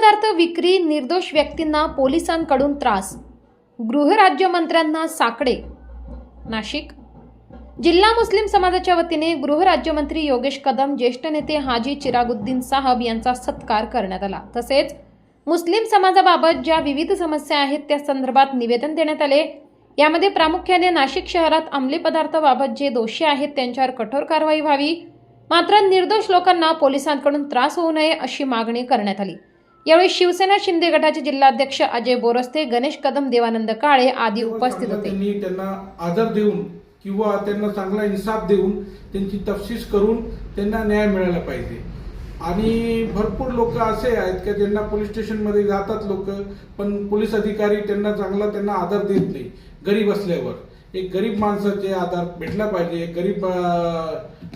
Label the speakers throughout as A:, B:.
A: पदार्थ विक्री निर्दोष व्यक्तींना पोलिसांकडून त्रास. गृहराज्यमंत्र्यांना साकडे. नाशिक. जिल्हा मुस्लिम समाजाच्या वतीने गृहराज्यमंत्री योगेश कदम ज्येष्ठ नेते हाजी चिरागुद्दीन साहब यांचा सत्कार करण्यात आला. तसेच मुस्लिम समाजाबाबत ज्या विविध समस्या आहेत त्या संदर्भात निवेदन देण्यात आले. यामध्ये प्रामुख्याने नाशिक शहरात अंमली पदार्थाबाबत जे दोषी आहेत त्यांच्यावर कठोर कारवाई व्हावी. मात्र निर्दोष लोकांना पोलिसांकडून त्रास होऊ नये अशी मागणी करण्यात आली. यावेळी शिवसेना शिंदे गटाचे जिल्हाध्यक्ष अजय बोरस्ते गणेश कदम देवानंद काळे आदी उपस्थित होते.
B: त्यांनी त्यांना आदर देऊन किंवा त्यांना चांगला इन्साफ देऊन त्यांची तफसीस करून त्यांना न्याय मिळाला पाहिजे. आणि भरपूर लोक असे आहेत की ज्यांना पोलीस स्टेशनमध्ये जातात लोक पण पोलीस अधिकारी त्यांना चांगला त्यांना आदर देत नाही गरीब असल्यावर. एक गरीब माणसाचे आधार भेटला पाहिजे. गरीब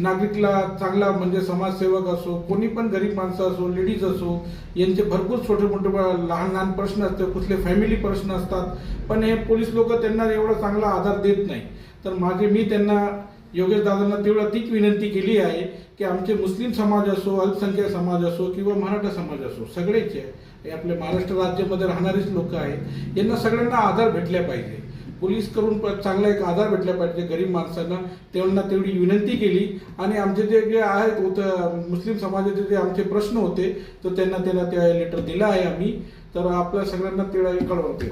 B: नागरिकला चांगला म्हणजे समाजसेवक असो कोणी पण गरीब माणसं असो लेडीज असो यांचे भरपूर छोटे मोठे लहान लहान प्रश्न असतात कुठले फॅमिली प्रश्न असतात. पण हे पोलीस लोक त्यांना एवढा चांगला आधार देत नाही. तर माझे मी त्यांना योगेश दादांना तेवढा तीच विनंती केली आहे की आमचे मुस्लिम समाज असो अल्पसंख्याक समाज असो किंवा मराठा समाज असो सगळेच आहे. हे आपल्या महाराष्ट्र राज्यामध्ये राहणारेच लोक आहेत. यांना सगळ्यांना आधार भेटल्या पाहिजे. पोलीस करून चांगला एक आधार भेटला पाहिजे गरीब माणसांना. त्यांना तेवढी विनंती केली. आणि आमचे जे जे आहेत होतं मुस्लिम समाजाचे जे आमचे प्रश्न होते तर त्यांना त्याला ते लेटर दिलं आहे आम्ही. तर आपल्या सगळ्यांना तेवढा कळवते.